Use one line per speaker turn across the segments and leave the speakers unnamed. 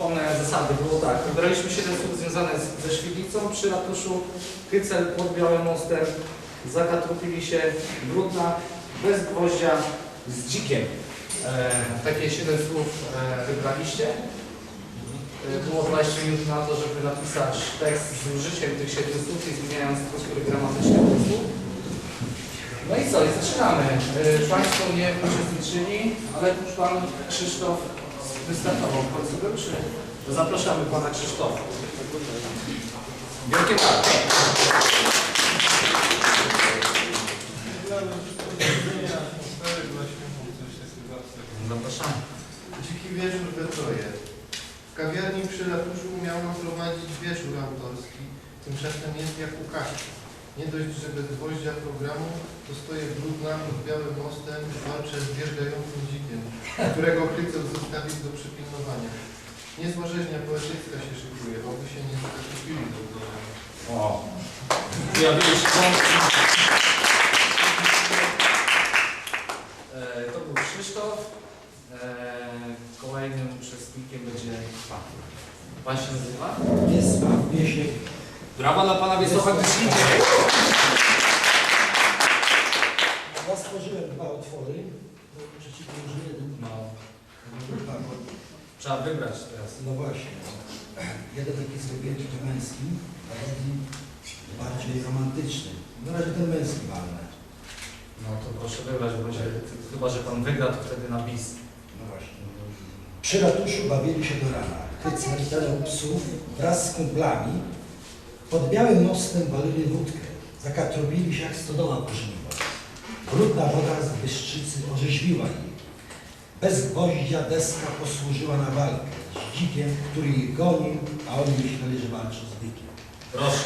przypomnę zasady. Było tak, wybraliśmy 7 słów związane z, ze Świdnicą przy ratuszu, Hycel pod Białym Mostem, zakatrupili się, Brudna, bez gwoździa, z dzikiem. E, takie 7 słów e, wybraliście. E, Było 20 minut na to, żeby napisać tekst z użyciem tych 7 słów i zmieniając struktury gramatyczne słów. No i co, i zaczynamy. E, Państwo nie uczestniczyli, ale już Pan Krzysztof wystartował w końcu był, czy? Zapraszamy Pana Krzysztofa. Wielkie brawo. Zapraszamy.
Dziki wieczór we Troje. W kawiarni przy ratuszu miałam prowadzić wieczór autorski. Tymczasem jest jak u. Nie dość, że bez gwoździa programu, to stoję brudna pod białym mostem i walczę z wierzgającym dzikiem, którego Krycel zostawił do przypilnowania. Niezła rzeźnia poetycka się szykuje, oby się nie zakupili do budowania.
O. E, To był Krzysztof. E, Kolejnym uczestnikiem będzie Pan. Pan się nazywa?
Wiesław Wiesiek.
Brawa dla Pana Wiesława Grysznika.
Ja stworzyłem dwa otwory, bo przeciwnie już jeden.
No,
Tak,
trzeba wybrać teraz.
No właśnie. Jeden taki zrobiłem trochę męski, a drugi bardziej romantyczny. Na razie ten męski walny.
No to proszę wybrać, bo będzie, chyba że Pan wygra, to wtedy na bis.
No właśnie. Przy ratuszu bawili się do rana. Hycel tenął psów wraz z kumplami. Pod białym mostem walili wódkę. Zakatrobili się jak stodoła po żniwo. Brudna woda z Bystrzycy orzeźwiła ich. Bez gwoździa deska posłużyła na walkę z dzikiem, który ich gonił, a oni myśleli, że walczą z bykiem.
Proszę.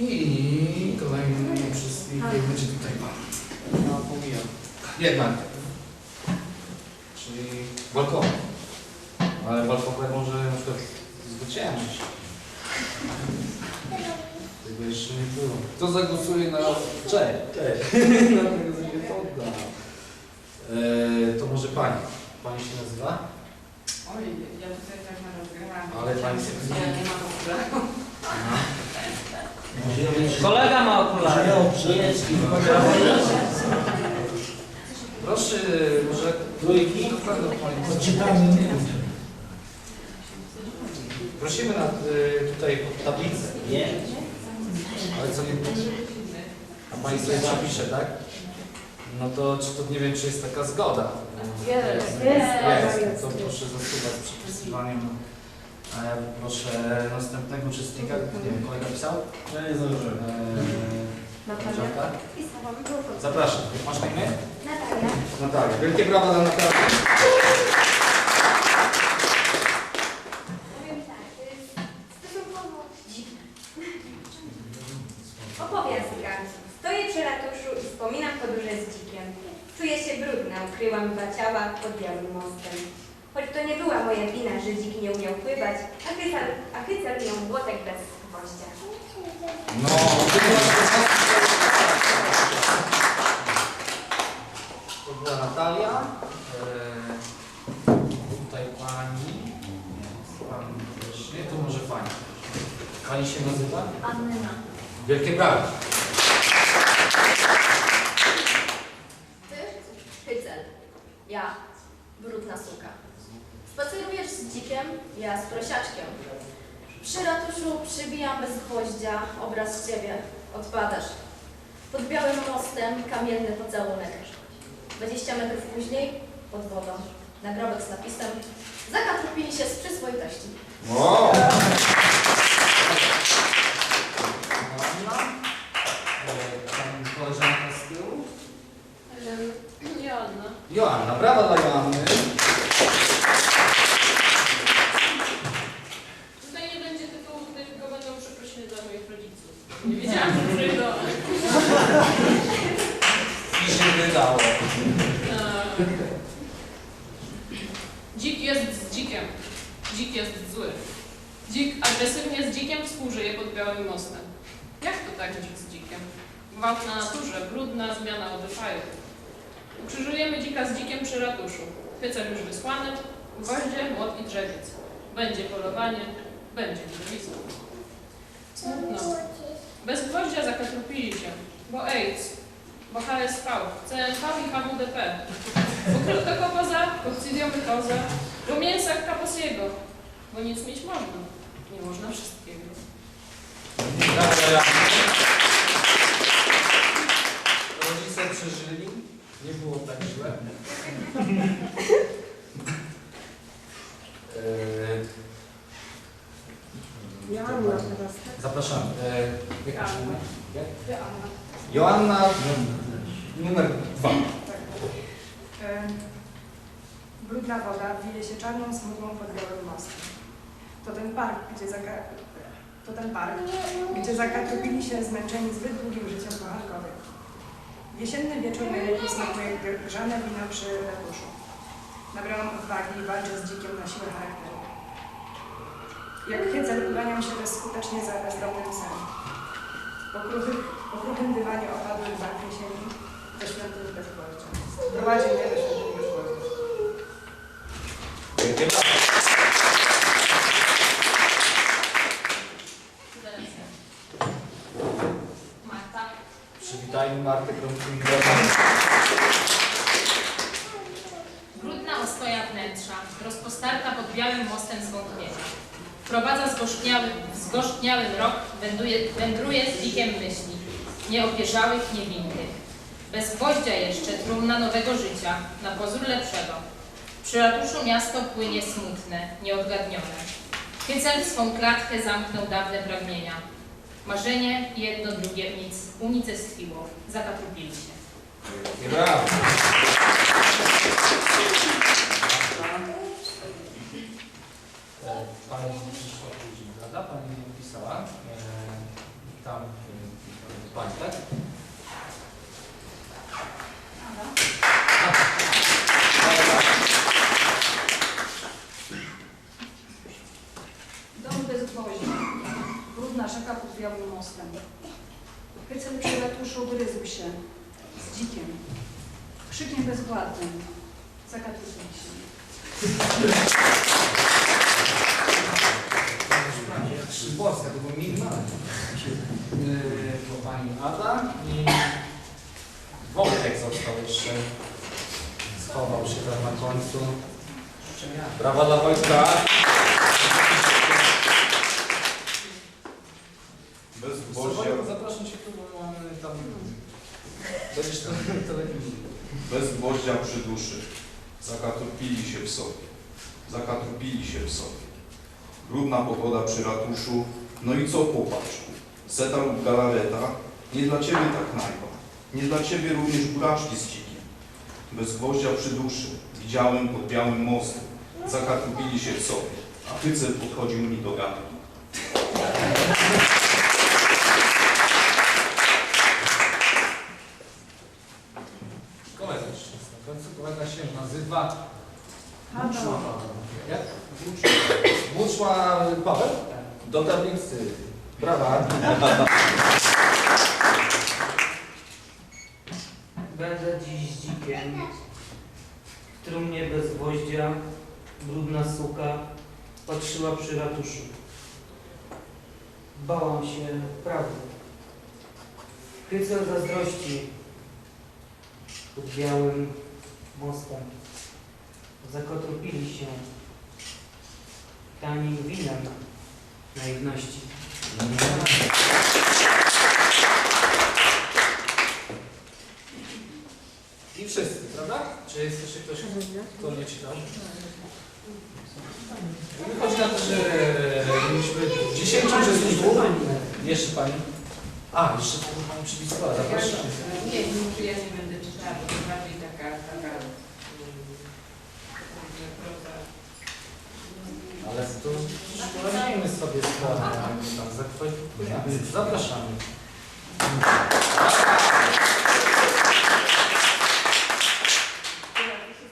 I kolejny uczestnikiem będzie tutaj Pan. No, pomijam. Jednak. Czyli Walkower. Ale Walkower może na przykład zwyciężyć. Tego jeszcze nie było. Kto zagłosuje na... Cześć. Cześć. na tego sobie podda. E, to może Pani. Pani się nazywa?
Oj, ja tutaj tak na rozgrywam.
Ale pani się-
Ja nie mam problemu.
Aha.
Kolega ma okulary.
Proszę, może trójki? Do kogo Pani
Odczytamy
Prosimy na, y, tutaj pod tablicę.
Nie.
Ale co nie... A Pani sobie zapisze, tak? No to czy to nie wiem, czy jest taka zgoda?
Jest,
Jest, jest. To proszę zasuwać z przepisywaniem. A ja proszę następnego uczestnika, nie wiem, kolega pisał?
Ja nie zdążyłem.
Eee,
Natalia.
Zapraszam. Masz na imię?
Natalia.
Natalia. Wielkie brawa dla Natalii.
Powiem tak, to jest stosunkowo dziwne. Opowiastka. Stoję przy ratuszu i wspominam podróże z dzikiem. Czuję się brudna, ukryłam dwa ciała pod białym mostem. Choć to nie była moja wina, że dzik nie umiał pływać, a hycel, a hycel miał młotek bez gwoździa.
No, to była Natalia. Eee, tutaj pani. Pan też nie, to może pani. Pani się nazywa?
Anna.
Wielkie brawa.
Ty? Hycel. Ja. Brudna suka. Spacerujesz z dzikiem, ja z prosiaczkiem. Przy ratuszu przybijam bez gwoździa obraz ciebie. Odpadasz. Pod białym mostem kamienny pocałunek. 20 metrów później pod wodą. Nagrobek z napisem Zakatrupili się z przyzwoitości.
Wow. Koleżanka z tyłu?
Joanna.
Joanna, brawa dla Joanny.
Tutaj nie będzie tytułu, tutaj tylko będą przeprosiny dla moich rodziców. Nie wiedziałam, że przyjdą.
I się wydało.
Eee, Dzik jest z dzikiem. jest zły. Dzik agresywnie z dzikiem współżyje pod Białym Mostem. Jak to tak dzik z dzikiem? Gwałt na naturze, brudna zmiana obyczajów. Ukrzyżujemy dzika z dzikiem przy ratuszu. Hycel już wysłany, gwoździe, młot i drzewiec. Będzie polowanie, będzie drzewisko. Smutno. Bez gwoździa zakatrupili się, bo AIDS, bo HSV, CNV i HWDP, bo krótkokopoza, kokcydiowykoza, bo mięsa kaposiego, bo nic mieć można, nie można wszystkiego.
Brawo, Joanna. Rodzice przeżyli, nie było tak źle. Eee,
Joanna teraz.
Zapraszamy. Eee, jak masz
Joanna.
imię? Jak?
Joanna.
Numer dwa.
Tak. E, Brudna woda wije się czarną smugą pod białym mostem. To ten park, gdzie zaka... To ten park, gdzie się zmęczeni zbyt długim życiem kochankowych. Jesienny wieczór najlepiej smakuje gr- grzane wino przy ratuszu. Nabrałam odwagi i walczę z dzikiem na siłę charakteru. Jak hycel uganiam się bezskutecznie za bezdomnym psem. Po kruchych, po kruchym dywanie opadłych barw jesieni do świątyni bezgwoździa. Prowadzi mnie do świątyni bezgwoździa.
Wielkie brawa.
Marta.
Przywitajmy Martę Krągową.
Brudna ostoja wnętrza, rozpostarta pod białym mostem zwątpienia. Wprowadza zgorzkniały, w zgorzkniały mrok, wędruje, wędruje z dzikiem myśli, nieopierzałych, niewinnych. Bez gwoździa jeszcze trumna nowego życia, na pozór lepszego. Przy ratuszu miasto płynie smutne, nieodgadnione. Hycel swą klatkę zamknął dawne pragnienia. Marzenie jedno drugie nic unicestwiło, zakatrupili się.
Wielkie brawa. E, Pani przyszła później, prawda? Pani napisała. E, Tam e, Pani, tak? A,
Dom bez gwoździ. Brudna rzeka pod białym mostem. Hycel przy ratuszu gryzł się z dzikiem. Krzykiem bezwładnym. Zakatupili się.
Szybowska, to był minimalny. Yy, to pani Ada i Wojtek został jeszcze. Schował się tam na końcu. Brawa dla Wojtka.
Bez
Wojtek,
gwoździa,
zapraszam cię tu, bo mamy tam... Będziesz to telewizji.
bez gwoździa przy duszy. Zakatrupili się w sobie. Zakatrupili się w sobie. Brudna pogoda przy ratuszu. No i co chłopaczku? Seta lub galareta? Nie dla ciebie ta knajpa. Nie dla ciebie również buraczki z dzikiem. Bez gwoździa przy duszy. Widziałem pod białym mostem. Zakatrupili się w sobie. A hycel podchodził mi do garnka.
Kolega jeszcze jest na końcu. Kolega się nazywa...
Adam.
Jak? Buczła Paweł? Dotarlicy. Brawa.
Będę dziś dzikiem. W trumnie bez gwoździa, brudna suka, patrzyła przy ratuszu. Bałam się prawdy. Hycel zazdrości pod białym mostem. Zakotropili się tanim winem naiwności.
I wszyscy, prawda? Czy jest jeszcze ktoś, kto nie czytał? Chodzi na to, że mieliśmy 10 uczestników. Jeszcze pani. A, jeszcze pani przypisała, zapraszam.
Nie, nie, ja nie będę Zapraszamy.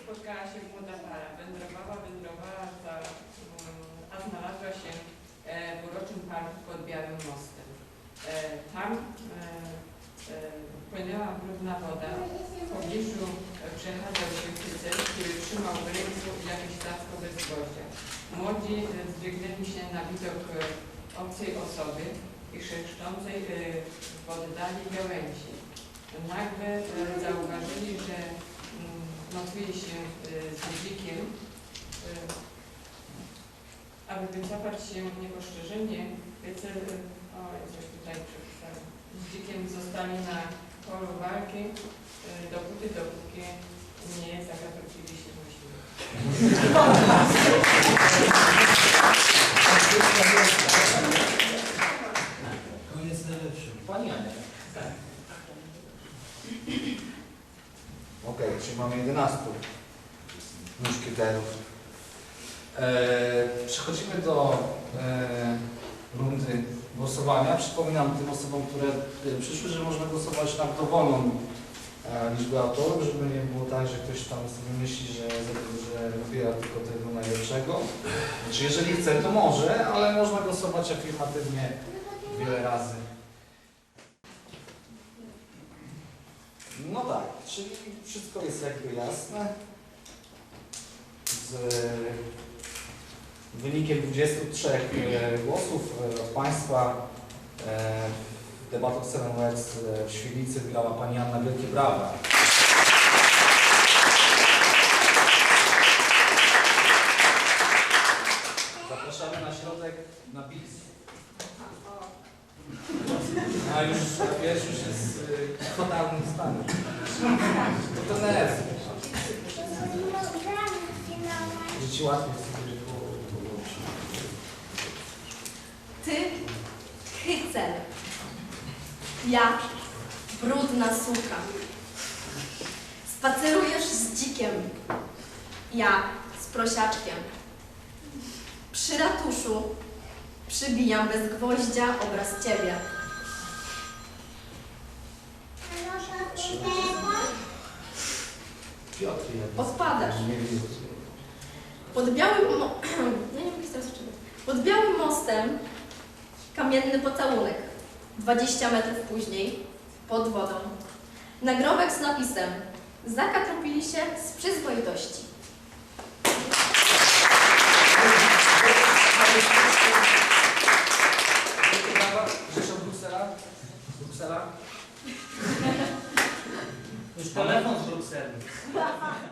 Spotkała się młoda para, wędrowała, wędrowała, a znalazła się
e, w uroczym parku pod Białym Mostem. E, tam e, płynęła brudna woda. W pobliżu e, przechadzał się kycel, który trzymał w ręku jakieś tacko bez gwoździa. Młodzi e, zdrygnęli się na widok e, obcej osoby i chrzeszczącej e, w oddali gałęzi. Nagle e, zauważyli, że mm, nocuje się e, z dzikiem. E, Aby wycofać się niepostrzeżenie, Kycel, e, o, coś tutaj przepisałem, z dzikiem zostali na polu walki, e, dopóty, dopóki nie zagatorpili się na siłę.
Koniec najlepszy.
Pani Ania. Okej, czyli mamy 11 muszkieterów. E, przechodzimy do e, rundy głosowania. Przypominam tym osobom, które e, przyszły, że można głosować na dowolną e, liczbę autorów, żeby nie było tak, że ktoś tam sobie myśli, że, że wybiera tylko tego najlepszego. Znaczy, jeżeli chce, to może, ale można głosować afirmatywnie wiele razy. No tak, czyli wszystko jest jakby jasne. Z wynikiem 23 e, głosów e, od Państwa e, w debatach Serenwex w Świdnicy wygrała Pani Anna Wielkie Brawa. Zapraszamy na środek na bis. A już wiesz, już jest w totalnym stanie. To nerwy. Że ci łatwiej sobie było.
Ty, hycel. Ja, brudna suka. Spacerujesz z dzikiem. Ja, z prosiaczkiem. Przy ratuszu przybijam bez gwoździa obraz ciebie.
Piotr.
Odpadasz. Pod białym mo- no nie mogę teraz. Pod białym mostem kamienny pocałunek. 20 metrów później, pod wodą. Nagrobek z napisem Zakatropili się z przyzwoitości.
Już telefon z Brukseli.